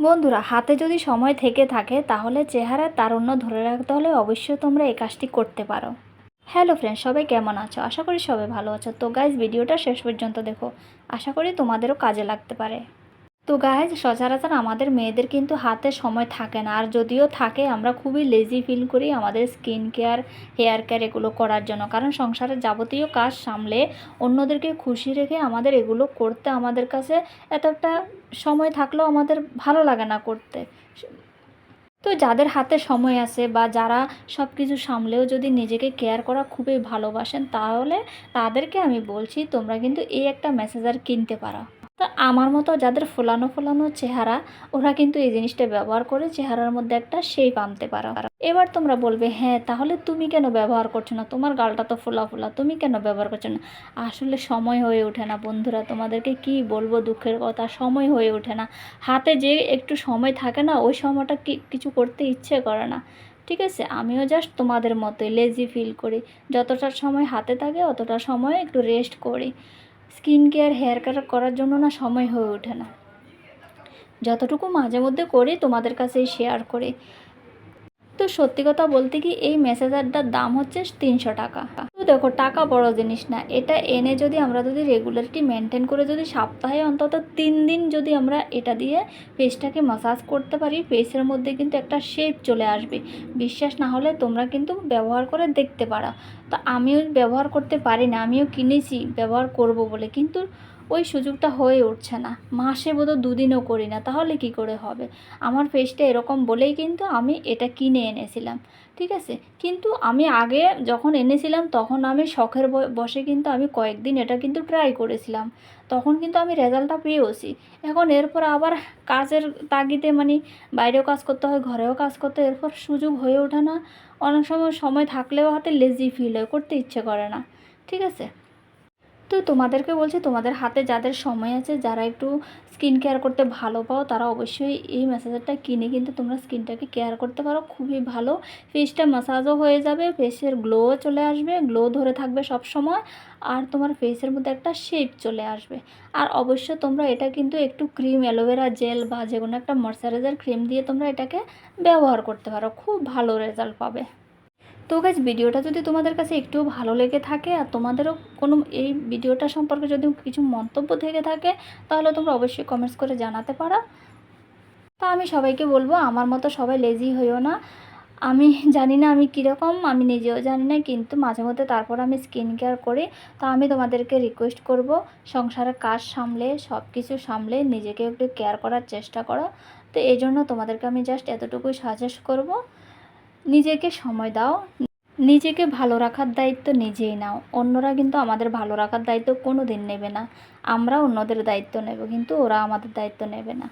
বন্ধুরা, হাতে যদি সময় থেকে থাকে, তাহলে চেহারার তারুণ্য ধরে রাখতে হলে অবশ্যই তোমরা এই কাজটি করতে পারো। হ্যালো ফ্রেন্ড সবাই কেমন আছো? আশা করি সবাই ভালো আছো। তো গাইজ ভিডিওটা শেষ পর্যন্ত দেখো। আশা করি তোমাদেরও কাজে লাগতে পারে। তো গাইজ সচরাচর আমাদের মেয়েদের কিন্তু হাতে সময় থাকে না। আর যদিও থাকে, আমরা খুবই লেজি ফিল করি আমাদের স্কিন কেয়ার হেয়ার কেয়ার এগুলো করার জন্য। কারণ সংসারের যাবতীয় কাজ সামলে অন্যদেরকে খুশি রেখে আমাদের এগুলো করতে আমাদের কাছে এতটা সময় থাকলেও আমাদের ভালো লাগে না করতে। তো যাদের হাতে সময় আছে বা যারা সব কিছু সামলেও যদি নিজেকে কেয়ার করা খুবই ভালোবাসেন, তাহলে তাদেরকে আমি বলছি, তোমরা কিন্তু এই একটা মেসেজার কিনতে পারো। তো আমার মতো যাদের ফোলানো ফোলানো চেহারা, ওরা কিন্তু এই জিনিসটা ব্যবহার করে চেহারার মধ্যে একটা শেপ আনতে পারো। এবার তোমরা বলবে হ্যাঁ তাহলে তুমি কেন ব্যবহার করছ না? তোমার গালটা তো ফোলা ফোলা, তুমি কেন ব্যবহার করছ না? আসলে সময় হয়ে ওঠে না বন্ধুরা, তোমাদেরকে কি বলব দুঃখের কথা, সময় হয়ে ওঠে না। হাতে যে একটু সময় থাকে না, ওই সময়টা কিছু করতে ইচ্ছে করে না। ঠিক আছে? আমিও জাস্ট তোমাদের মতোই লেজি ফিল করি। যতটা সময় হাতে থাকে, অতটা সময় একটু রেস্ট করি। স্কিন কেয়ার, হেয়ার কেয়ার করার জন্য না সময় হয়ে ওঠে না। যতটুকু মাঝে মধ্যে করি, তোমাদের কাছেই শেয়ার করে। তো সত্যি কথা বলতে কি, এই মেসেজারটার দাম হচ্ছে তিনশো টাকা। দেখো, টাকা বড় জিনিস না। এটা এনে যদি আমরা যদি রেগুলারিটি মেনটেন করে যদি সপ্তাহে অন্তত তিন দিন যদি আমরা এটা দিয়ে ফেসটাকে মাসাজ করতে পারি ফেসের মধ্যে কিন্তু একটা শেপ চলে আসবে। বিশ্বাস না হলে তোমরা কিন্তু ব্যবহার করে দেখতে পারো। তো আমিও ব্যবহার করতে পারি না, আমিও কিনেছি, ব্যবহার করব বলে। কিন্তু ওই সুযোগটা হয়ে উঠছে না। মাসে বোধহয় দুদিনও করি না, তাহলে কি করে হবে? আমার ফেসটা এরকম বলেই কিন্তু আমি এটা কিনে এনেছিলাম, ঠিক আছে? কিন্তু আমি আগে যখন এনেছিলাম, তখন আমি শখের বসে কিন্তু আমি কয়েকদিন এটা কিন্তু ট্রাই করেছিলাম। তখন কিন্তু আমি রেজাল্টটা পেয়েওছি। এখন এরপর আবার কাজের তাগিদে মানে বাইরেও কাজ করতে হয়, ঘরেও কাজ করতে এরপর সুযোগ হয়ে ওঠে না। অনেক সময় সময় থাকলেও হাতে লেজি ফিল হয়, করতে ইচ্ছে করে না, ঠিক আছে? তো তোমাদেরকে বলছি, তোমাদের হাতে যাদের সময় আছে, যারা একটু স্কিন কেয়ার করতে ভালো পাও, তারা অবশ্যই এই ম্যাসাজারটা কিনে কিন্তু তোমরা স্কিনটাকে কেয়ার করতে পারো। খুবই ভালো। ফেসটা ম্যাসাজও হয়ে যাবে ফেসের গ্লো চলে আসবে গ্লো ধরে থাকবে সব সময়, আর তোমার ফেসের মধ্যে একটা শেপ চলে আসবে। আর অবশ্য তোমরা এটা কিন্তু একটু ক্রিম অ্যালোভেরা জেল বা যে কোনো একটা ময়শ্চারাইজার ক্রিম দিয়ে তোমরা এটাকে ব্যবহার করতে পারো। খুব ভালো রেজাল্ট পাবে। তো গাছ ভিডিওটা যদি তোমাদের কাছে একটু ভালো লেগে থাকে আর তোমাদেরও কোনো এই ভিডিওটা সম্পর্কে যদি কিছু মন্তব্য থেকে থাকে, তাহলে তোমরা অবশ্যই কমেন্টস করে জানাতে পারো। তা আমি সবাইকে বলব, আমার মতো সবাই লেজি হইও না। আমি জানি না আমি কীরকম, আমি নিজেও জানি না, কিন্তু মাঝে মধ্যে তারপর আমি স্কিন কেয়ার করি। তা আমি তোমাদেরকে রিকোয়েস্ট করব, সংসারের কাজ সামলে সব কিছু সামলে, নিজেকে একটু কেয়ার করার চেষ্টা করো। তো এই জন্য তোমাদেরকে আমি জাস্ট এতটুকুই সাজেস্ট করব। নিজেকে সময় দাও, নিজেকে ভালো রাখার দায়িত্ব নিজেই নাও। অন্যরা কিন্তু আমাদের ভালো রাখার দায়িত্ব কোনো দিন নেবে না। আমরা অন্যদের দায়িত্ব নেব, কিন্তু ওরা আমাদের দায়িত্ব নেবে না।